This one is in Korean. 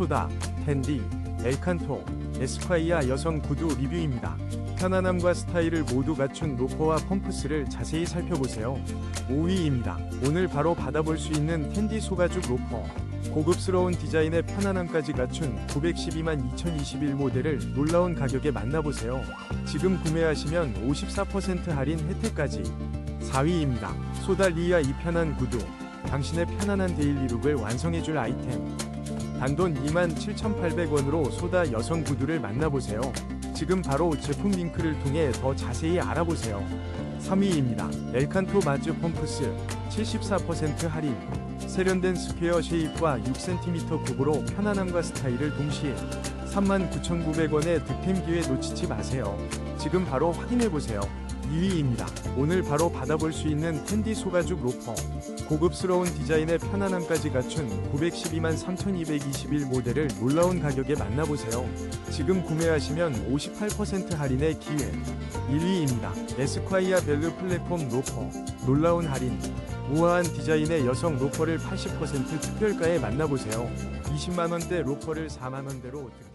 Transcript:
소다, 텐디, 엘칸토, 에스콰이아 여성 구두 리뷰입니다. 편안함과 스타일을 모두 갖춘 로퍼와 펌프스를 자세히 살펴보세요. 5위입니다. 오늘 바로 받아볼 수 있는 텐디 소가죽 로퍼. 고급스러운 디자인의 편안함까지 갖춘 912만 2021 모델을 놀라운 가격에 만나보세요. 지금 구매하시면 54% 할인 혜택까지. 4위입니다. 소달리아 이 편한 구두. 당신의 편안한 데일리룩을 완성해줄 아이템. 단돈 27,800원으로 소다 여성 구두를 만나보세요. 지금 바로 제품 링크를 통해 더 자세히 알아보세요. 3위입니다. 엘칸토 마즈 펌프스 74% 할인. 세련된 스퀘어 쉐입과 6cm 굽으로 편안함과 스타일을 동시에 39,900원의 득템 기회 놓치지 마세요. 지금 바로 확인해보세요. 2위입니다. 오늘 바로 받아볼 수 있는 텐디 소가죽 로퍼. 고급스러운 디자인의 편안함까지 갖춘 912만 3221 모델을 놀라운 가격에 만나보세요. 지금 구매하시면 58% 할인의 기회. 1위입니다. 에스콰이아 벨르 플랫폼 로퍼. 놀라운 할인. 우아한 디자인의 여성 로퍼를 80% 특별가에 만나보세요. 20만원대 로퍼를 4만원대로 득템